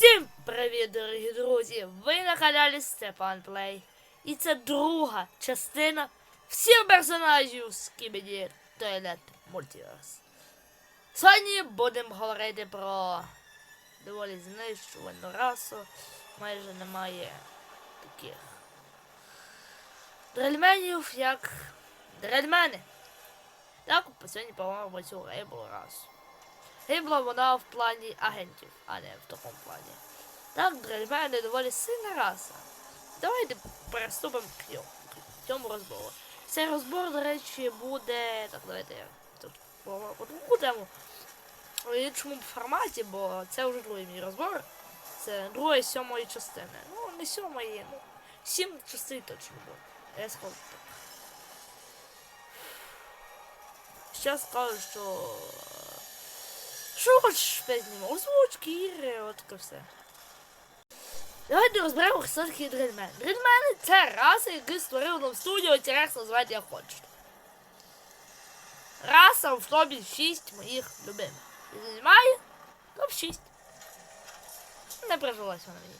Всім привіт, дорогі друзі! Ви на каналі Степан Плей. І це друга частина всіх персонажів з Кібіді Toilet Multiverse. Сьогодні будемо говорити про доволі знищувальну расу. Майже немає таких дрельменів, як дрельмени. Так, сьогодні поговоримо цю рейбл расу. Гибла вона в плані агентів, а не в такому плані. Так, дрельмени доволі сильна раса. Давайте переступимо к цьому розбору. Цей розбор, до речі, буде. Так, давайте я тут другу тему. В іншому форматі, бо це вже другий мій розбор. Це другої сьомої частини. Ну, не сьомої, ну, сім частин точно буде. Я скажу так. Зараз скажу, що що хочеш пізніше? Озвучки, ігри, от таке все. Давайте розберемо, хто такий дрельмен. Дрельмени це раса, яку створив нам студіо Терекс, називайте як хочете. Раса в топі 6 моїх любимих. І займає топ 6. Не прижилась вона мені.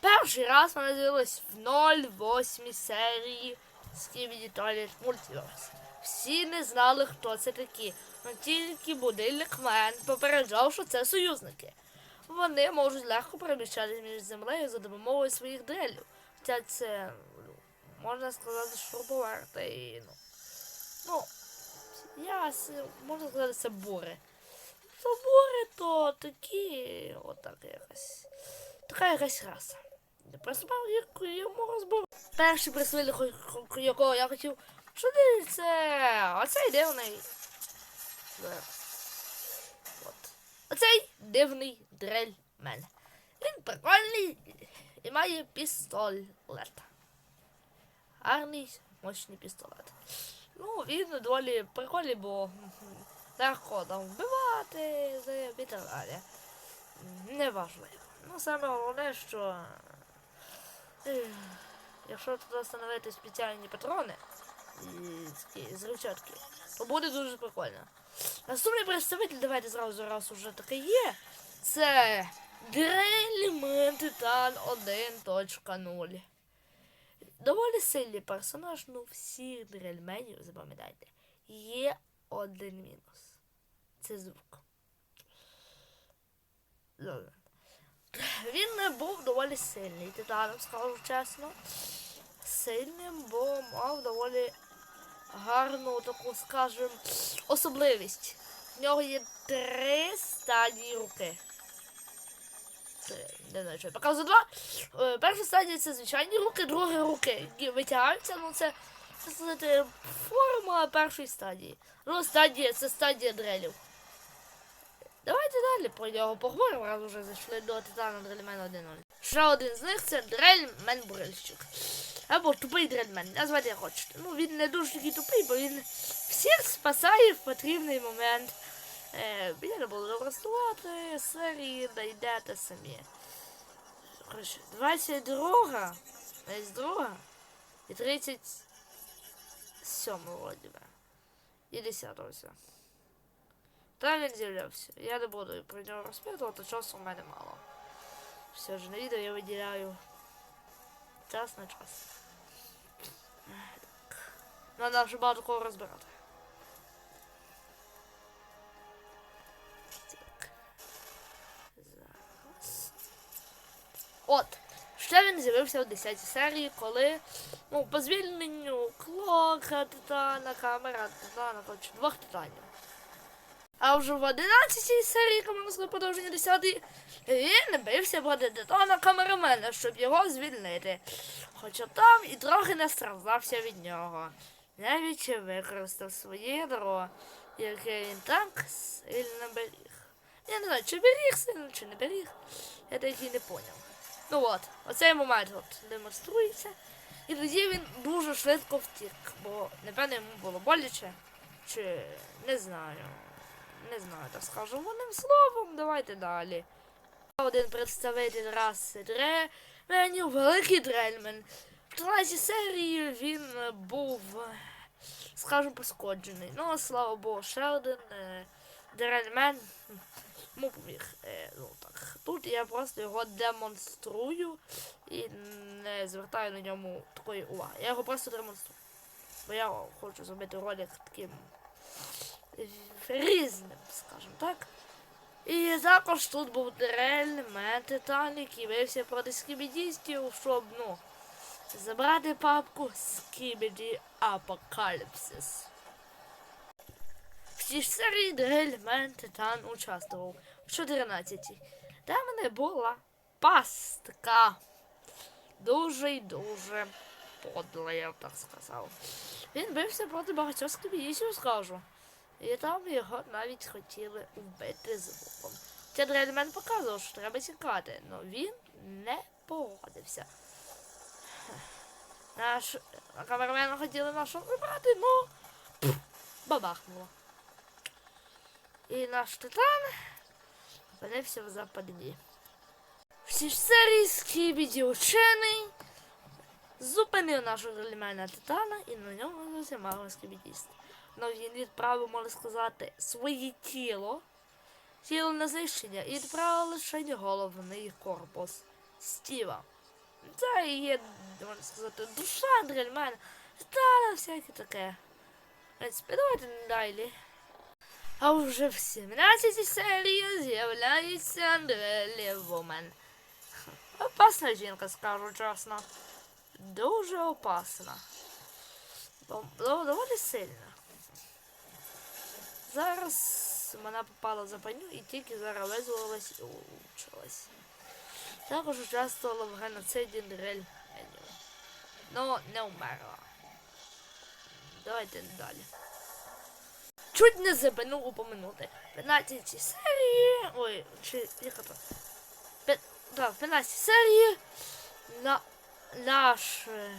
Перший раз вона з'явилась в 08 серії Skibidi Toilet Multiverse. Всі не знали, хто це такі. Тільки будильник Мен попереджав, що це союзники. Вони можуть легко переміщатися між землею за допомогою своїх дрелів. Хоча це, ну, можна сказати, шуруповерт і, ну, ну, я, можна сказати, це бури. То бури, то такі, отак якась, така якась раса. Як йому розбору. Перший хо- якого я хотів, що це, оцей дивний. Зараз. От. Оцей дивний дрельмен. Він прикольний і має пістолет. Гарний, мощний пістолет. Ну, він доволі прикольний, бо легко там вбивати і так далі. Неважливо. Ну, саме головне, що якщо туди встановити спеціальні патрони і такі зручатки, то буде дуже прикольно. Наступний представитель, давайте зразу раз уже таке є. Це Дрельмен Титан 1.0. Доволі сильний персонаж, ну всіх дрельменів, запам'ятайте, є один мінус. Це звук. Він не був доволі сильний, титаном, скажу чесно. Сильним, бо мав доволі гарну таку, скажем, особливість. В нього є три стадії руки. Три. Не знаю, що я показую два. Е, Перша стадія це звичайні руки, друга руки витягаються, ну це, сказати, форма першої стадії. Друга стадія це стадія дрелів. Давайте далі про нього поговоримо, раз вже зайшли до Титана Дрельмена 1.0. Ще один з них це Дрельмен Бурильщик. Або тупий дрельмен, назвати як хочете. Ну він не дуже такий тупий, бо він всіх спасає в потрібний момент. Е, я не буду розставати, серії знайдете самі. Коротше, 22, десь друга і 37 вроді би. І 10 все. Там він з'являвся. Я не буду про нього розпитувати, часу в мене мало. Все ж на відео я виділяю час на час. Так. Надо вже багато кого розбирати. Так. Зараз. От. Ще він з'явився в 10 серії, коли ну, по звільненню Клока, Титана, Камера, Титана, коротше, двох титанів. А вже в 11 серії командського продовження 10 він бився проти Титана камерамена, щоб його звільнити. Хоча там і трохи не страждався від нього. Навіть використав своє ядро, яке він так сильно беріг. Я не знаю, чи беріг сильно, чи не беріг. Я так і не поняв. Ну от, оцей момент от демонструється. І тоді він дуже швидко втік, бо напевно йому було боляче. Чи не знаю. Не знаю, так скажу одним словом, давайте далі. Один представитель раси Дременів, великий дрельмен. В 13 серії він е, був, е, скажу, пошкоджений. Ну, слава Богу, ще один е, дрельмен йому поміг. Ну, так Тут я просто його демонструю і не звертаю на ньому такої уваги. Я його просто демонструю. Бо я хочу зробити ролик таким різним, скажімо так. І також тут був елемент Титан, який бився проти скібідістів, щоб, ну, забрати папку Скібіді Апокаліпсис. В цій серії елемент Титан участвував в 14-й. Де в мене була пастка. Дуже й дуже подла, я б так сказав. Він бився проти багатьох скібідістів, скажу. І там його навіть хотіли вбити звуком. Це дрельмен показував, що треба тікати, але він не погодився. Наш камерамена хотіли нашого вибрати, ну бабахнуло. І наш титан опинився в западні. В цій ж серії Скібіді учений зупинив нашого дрельмена титана і на ньому магом скібідіст. Ну, він відправив, можна сказати, своє тіло, тіло на знищення і відправив лише головний корпус Стіва. Це і є, можна сказати, душа дрельмена. Та всяке таке. Принципі, давайте далі. А вже в 17 серії з'являється Дрелі Вумен. Опасна жінка, скажу чесно. Дуже опасна. Доволі сильна. Зараз вона попала в западню і тільки зараз визволилась і улучшилась. Також участвувала в геноциді Дрель Еню. Ну, не вмерла. Давайте далі. Чуть не забинув упомянути. 15 серії. Ой, чи яка то? Да, в 15 серії на наш, е,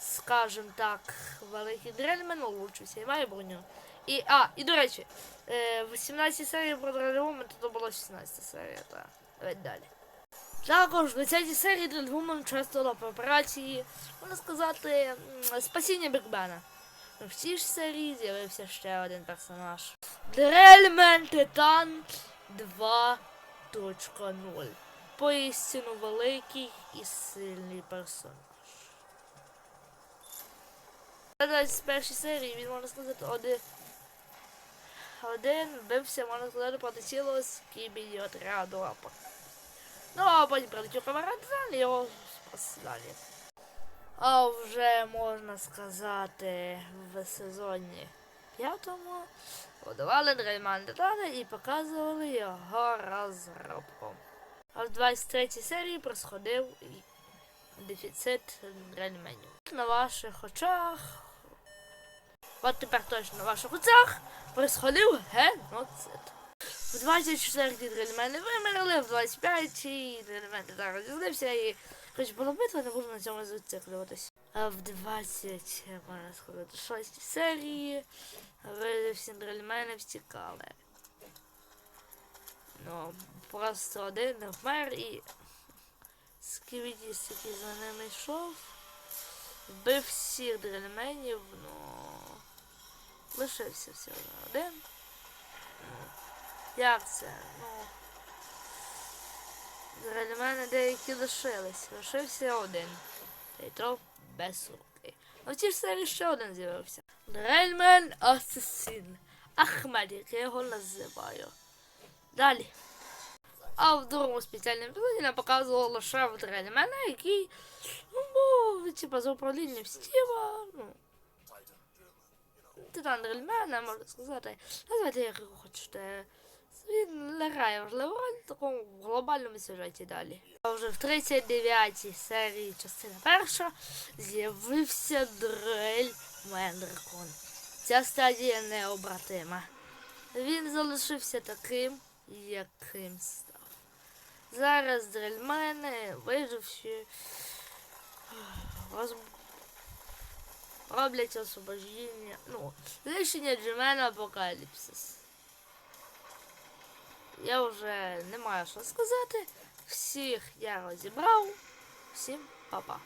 скажем так, великий дрельмен улучшився і має броню. І, а, і до речі, е, в 17 серії про Дрельвумен, то була 16 серія, так. Давайте далі. Також в 20 серії Дрельвумен участвувала в операції, можна сказати, спасіння Бікбена. В цій ж серії з'явився ще один персонаж. Дрельмен Титан 2.0. Поістину великий і сильний персонаж. Навіть з серії він можна сказати один. Один бився, можна сказати, проти цілого скібіді отряду апа. Ну, а потім прилетів камера Титан і його спас далі. А вже можна сказати в сезоні п'ятому подавали Дрейман Титана і показували його розробку. А в 23 серії просходив дефіцит дрельменів. На ваших очах. От тепер точно на ваших очах просходив геноцид. В 24 дрельмени вимерли, в 25 дрельмен зараз розізлився і хоч було битва, не буду на цьому зациклюватись. А в 20, можна сказати, 6 серії ви всі дрельмени втікали. Ну, просто один вмер і сківідіс, який за ними йшов, вбив всіх дрельменів, ну лишився всього один. Як це? Ну. Дрельмени деякі лишились. Лишився один. Та без руки. А в цій серії ще один з'явився. Дрельмен Асасін. Ахмед, як я його називаю. Далі. А в другому спеціальному епізоді нам показувало лише в Дрельмена, який ну, був типа за управлінням Стіва. Ну, Титан Дрельмена, можна сказати. Назвайте, як хочете. Він грає важливу роль в такому глобальному сюжеті далі. Вже в 39-й серії частина перша з'явився Дрель Мендрикон. Ця стадія необратима. Він залишився таким, яким став. Зараз дрельмени, виживши, роз... роблять освобождення, ну, лишення Джемена Апокаліпсис. Я вже не маю що сказати. Всіх я розібрав. Всім па-па.